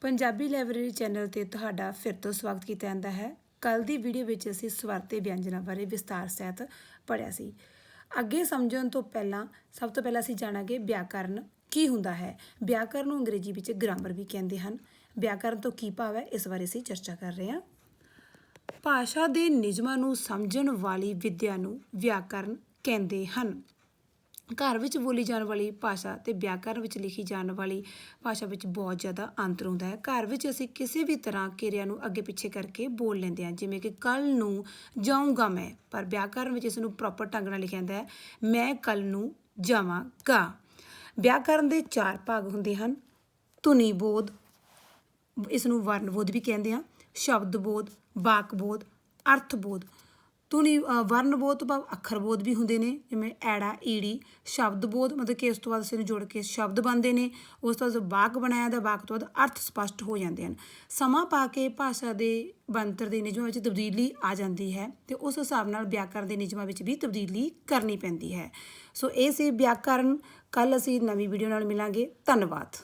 Punjabi library channel ਤੇ ਤੁਹਾਡਾ ਫਿਰ ਤੋਂ ਸਵਾਗਤ ਕੀਤਾ ਜਾਂਦਾ ਹੈ। ਕੱਲ ਦੀ ਵੀਡੀਓ ਵਿੱਚ ਅਸੀਂ ਸਵਰ ਵਿਅੰਜਨਾਂ ਬਾਰੇ ਵਿਸਤਾਰ ਸਹਿਤ ਪੜਿਆ ਸੀ। ਅੱਗੇ ਸਮਝਣ ਤੋਂ ਪਹਿਲਾਂ ਸਭ ਤੋਂ ਪਹਿਲਾਂ ਅਸੀਂ ਜਾਣਾਂਗੇ ਵਿਆਕਰਨ ਕੀ ਹੁੰਦਾ ਹੈ। ਵਿਆਕਰਨ ਨੂੰ ਅੰਗਰੇਜ਼ੀ ਵਿੱਚ ਗ੍ਰਾਮਰ ਵੀ ਕਹਿੰਦੇ ਹਨ। ਵਿਆਕਰਨ ਤੋਂ ਕੀ ਭਾਵ ਹੈ ਇਸ ਬਾਰੇ ਅਸੀਂ ਚਰਚਾ ਕਰ ਰਹੇ ਹਾਂ। ਭਾਸ਼ਾ ਦੇ ਨਿਯਮਾਂ ਨੂੰ ਸਮਝਣ ਵਾਲੀ ਵਿਦਿਆ ਨੂੰ ਵਿਆਕਰਨ ਕਹਿੰਦੇ ਹਨ। ਘਰ ਵਿੱਚ ਬੋਲੀ ਜਾਣ ਵਾਲੀ ਭਾਸ਼ਾ ਤੇ ਵਿਆਕਰਨ ਵਿੱਚ ਲਿਖੀ ਜਾਣ ਵਾਲੀ ਭਾਸ਼ਾ ਵਿੱਚ ਬਹੁਤ ਜ਼ਿਆਦਾ ਅੰਤਰ ਹੁੰਦਾ ਹੈ। ਘਰ ਵਿੱਚ ਅਸੀਂ ਕਿਸੇ ਵੀ ਤਰ੍ਹਾਂ ਕਿਰਿਆ ਨੂੰ ਅੱਗੇ ਪਿੱਛੇ ਕਰਕੇ ਬੋਲ ਲੈਂਦੇ ਹਾਂ। ਜਿਵੇਂ ਕਿ ਕੱਲ ਨੂੰ ਜਾਊਂਗਾ ਮੈਂ, ਪਰ ਵਿਆਕਰਨ ਵਿੱਚ ਇਸ ਨੂੰ ਪ੍ਰੋਪਰ ਢੰਗ ਨਾਲ ਲਿਖਿਆ ਜਾਂਦਾ ਹੈ। ਮੈਂ ਕੱਲ ਨੂੰ ਜਾਵਾਂਗਾ। ਵਿਆਕਰਨ ਦੇ ਚਾਰ ਭਾਗ ਹੁੰਦੇ ਹਨ। ਧੁਨੀ ਬੋਧ, ਇਸ ਨੂੰ ਵਰਨ ਬੋਧ ਵੀ ਕਹਿੰਦੇ ਆ ਸ਼ਬਦ ਬੋਧ, ਵਾਕ ਬੋਧ, ਅਰਥ ਬੋਧ। ਧੁਨੀ ਅ, ਵਰਨ ਬੋਧ ਤੋਂ ਭਾਵ ਅੱਖਰ ਬੋਧ ਵੀ ਹੁੰਦੇ ਨੇ ਜਿਵੇਂ ਐੜਾ ਈੜੀ ਸ਼ਬਦ ਬੋਧ ਮਤਲਬ ਕਿ ਉਸ ਤੋਂ ਬਾਅਦ ਇਸ ਨੂੰ ਜੋੜ ਕੇ ਸ਼ਬਦ ਬਣਦੇ ਨੇ ਉਸ ਤੋਂ ਬਾਅਦ ਵਾਕ ਬਣਾਇਆ ਦਾ ਵਾਕ ਤੋਂ ਬਾਅਦ ਅਰਥ ਸਪਸ਼ਟ ਹੋ ਜਾਂਦੇ ਹਨ। ਸਮਾਂ ਪਾ ਕੇ ਭਾਸ਼ਾ ਦੇ ਬਣਤਰ ਦੇ ਨਿਯਮਾਂ ਵਿੱਚ ਤਬਦੀਲੀ ਆ ਜਾਂਦੀ ਹੈ ਤੇ ਉਸ ਹਿਸਾਬ ਨਾਲ ਵਿਆਕਰਨ ਦੇ ਨਿਯਮਾਂ ਵਿੱਚ ਵੀ ਤਬਦੀਲੀ ਕਰਨੀ ਪੈਂਦੀ ਹੈ। ਸੋ ਇਹ ਸੀ ਵਿਆਕਰਨ। ਕੱਲ ਅਸੀਂ ਨਵੀਂ ਵੀਡੀਓ ਨਾਲ ਮਿਲਾਂਗੇ। ਧੰਨਵਾਦ।